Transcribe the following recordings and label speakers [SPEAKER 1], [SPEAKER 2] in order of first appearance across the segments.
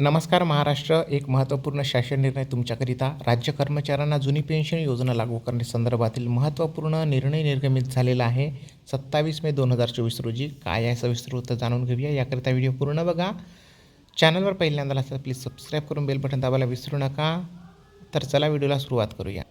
[SPEAKER 1] नमस्कार महाराष्ट्र. एक महत्त्वपूर्ण शासन निर्णय तुमच्याकरिता. राज्य कर्मचाऱ्यांना जुनी पेन्शन योजना लागू करण्यासंदर्भातील महत्त्वपूर्ण निर्णय निर्गमित झालेला आहे. सत्तावीस मे दोन हजार चोवीस रोजी. काय आहे सविस्तर उत्तर जाणून घेऊया. याकरिता व्हिडिओ पूर्ण बघा. चॅनलवर पहिल्यांदा असेल प्लीज सबस्क्राईब करून बेल बटन दाबायला विसरू नका. तर चला व्हिडिओला सुरुवात करूया.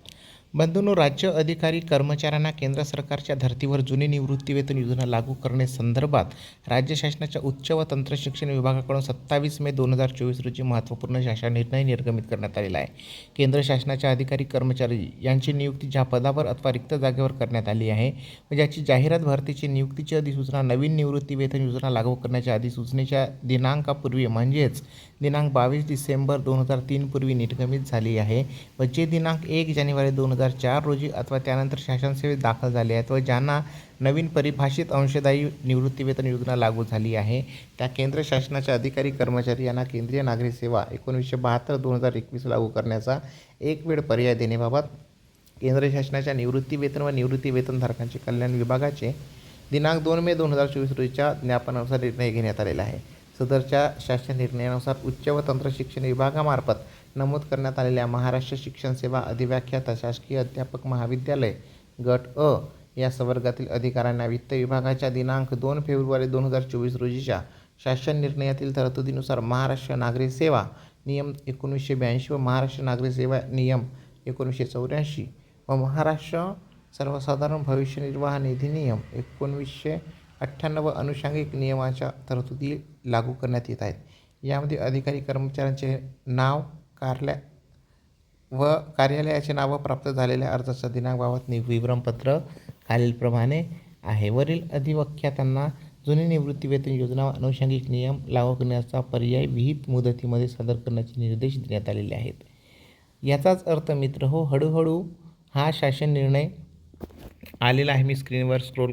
[SPEAKER 1] बंधूंनो राज्य अधिकारी कर्मचाऱ्यांना केंद्र सरकारच्या धर्तीवर जुनी निवृत्तीवेतन योजना लागू करणे संदर्भात राज्य शासनाच्या उच्च व तंत्र शिक्षण विभागाकडून सत्तावीस मे दोन हजार चोवीस रोजी महत्त्वपूर्ण शासन निर्णय निर्गमित करण्यात आलेला आहे. केंद्र शासनाच्या अधिकारी कर्मचारी यांची नियुक्ती ज्या पदावर अथवा रिक्त जागेवर करण्यात आली आहे व ज्याची जाहिरात भरतीची नियुक्तीची अधिसूचना नवीन निवृत्तीवेतन योजना लागू करण्याच्या अधिसूचनेच्या दिनांकापूर्वी म्हणजेच दिनांक बावीस डिसेंबर दोन हजार तीनपूर्वी निर्गमित झाली आहे व जे दिनांक एक जानेवारी दोन हजार चार रोजी अथवा त्यानंतर शासनसेवेत दाखल झाले आहेत व ज्यांना नवीन परिभाषित अंशदायी निवृत्तीवेतन योजना लागू झाली आहे त्या केंद्र शासनाच्या अधिकारी कर्मचारी यांना केंद्रीय नागरी सेवा एकोणीसशे बहात्तर दोन हजार एकवीस लागू करण्याचा एक वेळ पर्याय देण्याबाबत केंद्र शासनाच्या निवृत्तीवेतन व निवृत्ती वेतनधारकांचे कल्याण विभागाचे दिनांक दोन मे दोन हजार चोवीस रोजीच्या ज्ञापनानुसार निर्णय घेण्यात आलेला आहे. सदरच्या शासन निर्णयानुसार उच्च व तंत्र शिक्षण विभागामार्फत नमूद करण्यात आलेल्या महाराष्ट्र शिक्षण सेवा अधिव्याख्यात शासकीय अध्यापक महाविद्यालय गट अ या संवर्गातील अधिकाऱ्यांना वित्त विभागाच्या दिनांक दोन फेब्रुवारी दोन हजार चोवीस रोजीच्या शासन निर्णयातील तरतुदीनुसार महाराष्ट्र नागरी सेवा नियम एकोणीसशे ब्याऐंशी व महाराष्ट्र नागरी सेवा नियम एकोणीसशे चौऱ्याऐंशी व महाराष्ट्र सर्वसाधारण भविष्य निर्वाह निधी नियम एकोणवीसशे अठ्ठ्याण्णव अनुषंगिक नियमाच्या तरतुदी लागू करण्यात येत आहेत. यामध्ये अधिकारी कर्मचाऱ्यांचे नाव कार्या व कार्यालयाचे नावं प्राप्त झालेल्या अर्जाचा दिनांकबाबत नि विवरणपत्र खालीलप्रमाणे आहे. वरील अधिवक्त्यांना जुनी निवृत्तीवेतन योजना व अनुषंगिक नियम लागू करण्याचा पर्याय विहित मुदतीमध्ये सादर करण्याचे निर्देश देण्यात आलेले आहेत. याचाच अर्थ मित्र हो हळूहळू हा शासन निर्णय आलेला आहे. मी स्क्रीनवर स्क्रोल